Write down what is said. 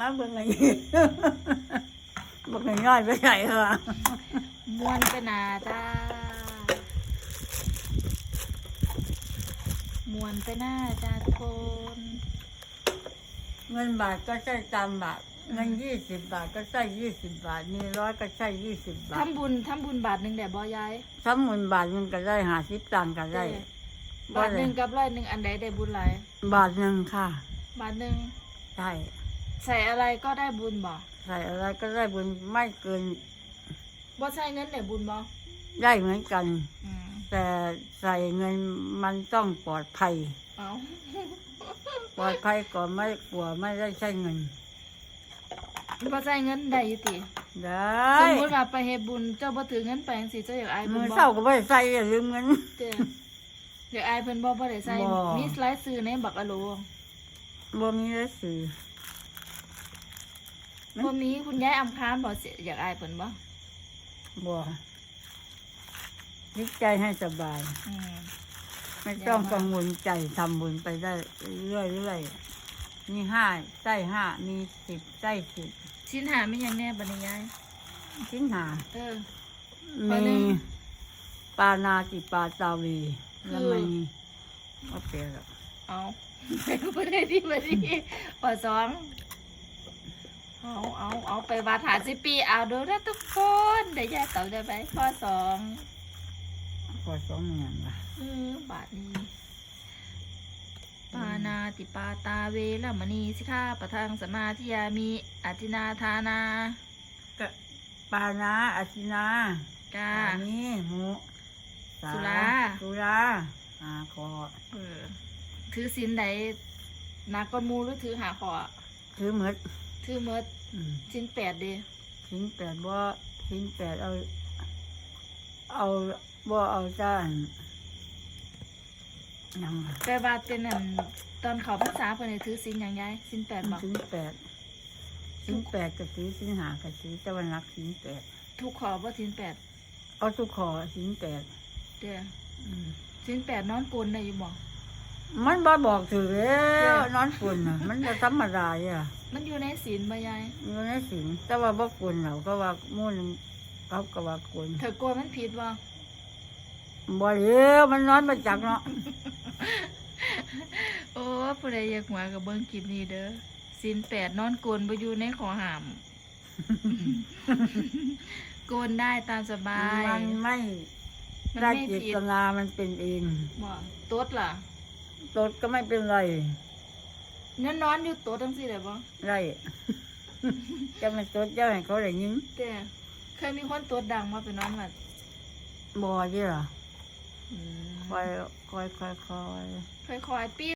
มาเบิ่งไงบอกให้ย่อยไปใส่เหรอมวนไปหนาจ้ามวนไปหน้าจ้าทุกคนเงินบาทก็ใช้ตามบาทเงินยี่สิบบาทก็ใช้ยี่สิบบาทมีร้อยก็ใช้ยี่สิบบาททำบุญทำบุญบาทหนึ่งแด่บ่ยายสามหมื่นบาทมันก็ได้หาสิบตังค์ก็ได้เด้ บาทหนึ่งกับร้อยหนึ่งอันใดได้บุญหลายบาทหนึ่งค่ะ บาทหนึ่งใช่ ใส่อะไรก็ได้บุญบ่ใส่อะไรก็ได้บุญไม่เกินบ่ใส่เงินได้บุญบ่ได้เหมือนกัน อืมแต่ใส่เงินมันต้องปลอดภัย เอาปลอดภัยก่อนไม่กลัวไม่ได้ใช้เงิน บ่ใส่เงินได้อยู่ติได้สมมุติว่าไปเฮ็ดบุญเจ้าบ่ถือเงินไปจังซี่เจ้าอยากอายมืเพิ่อนบ่เศร้าก็ไม่ได้ใส่อย่าลืมเงินเด้ออยากอายเพิ่นบ่บ่ได้ใส่บ่ มีหลายซื้อในบักอะโลบ่มีได้สื่อ บ่มีคุณยายอำคาญบ่สิอยากอายเพิ่นบ่บ่จิตใจให้สบาย อืมไม่ต้องอย่ามากังวลใจทำบุญไปได้เรื่อยๆมีห้าใต้ห้ามีสิบใต้สิบชิ้นหาไม่ยังแน่บัดนี้ยายชิ้นหา เออมีปลาหนึ่งปานาติปาตาวีคือแล้วมันมีโอเคแล้วเอาบ่ได้ดีบ่ดีปอสอง เอาเอาเอาไปวัดหาสิปีเอาเดูนะทุกคน เดี๋ยวยายตอบได้ไหมข้อสองพอสองเงินละเออบาทนี้ปานาติปาตาเวละมณีสิกขาปะทังสมาธิยามีอธินาทานาก็ปานาอาชินากา อันนี้หมูสสุรา สุราอาคอเออถือสินใดหนักก็มูหรือถือหาขอถือหมด ถือเมดอืมสินแปดเดีชิ้นแปดบ่ชิ้นแปดเอา เอาบ่เอาจ้านยังวะแปลว่าเป็นอันตอนเขาภาษาเพิ่นให้ถือสินอย่างยายสินแปดบอกชิ้นแปดชิ้นแปดกับสีชิ้นหากับสีตะวันรักชิ้นแปดทุกขอว่าสินแปดเอาทุกขอชิ้นแปดเด้ออืมสินแปดนอนกลนได้อยู่บ่ มันบ่บอกถือแล้เจ้าวนอนฝุ่นน่ะมันจะธรรมดาอะมันอยู่ในศีลบ่ยายอยู่ในสิงแต่ว่าบ่กวนเราก็ว่ามุ่นเขาก็ว่ากวนเธอกลัวมันผิดบ่บ่เลี้ยวมันนอนมาจากเนาะโอ้ผู้ใดอยากหัวกับเบิ่งคลิปนี้เด้อสินแปดนอนกลนบ่อยู่ในขอหาม โกนได้ตามสบายมันไม่มันได้ไม่เจผิดตนามันเป็นเองบ่ตดล่ะ ตดก็ไม่เป็นไรนอนนอนอยู่ตดจังซี่ได้บ่ไร จะไม่ตดจะให้เขาได้ยินแต่เคยมีคนตดดังมาไปนอนวัดบ่ที่หรออืมคอยคอยคอยคอย ค่อยๆปี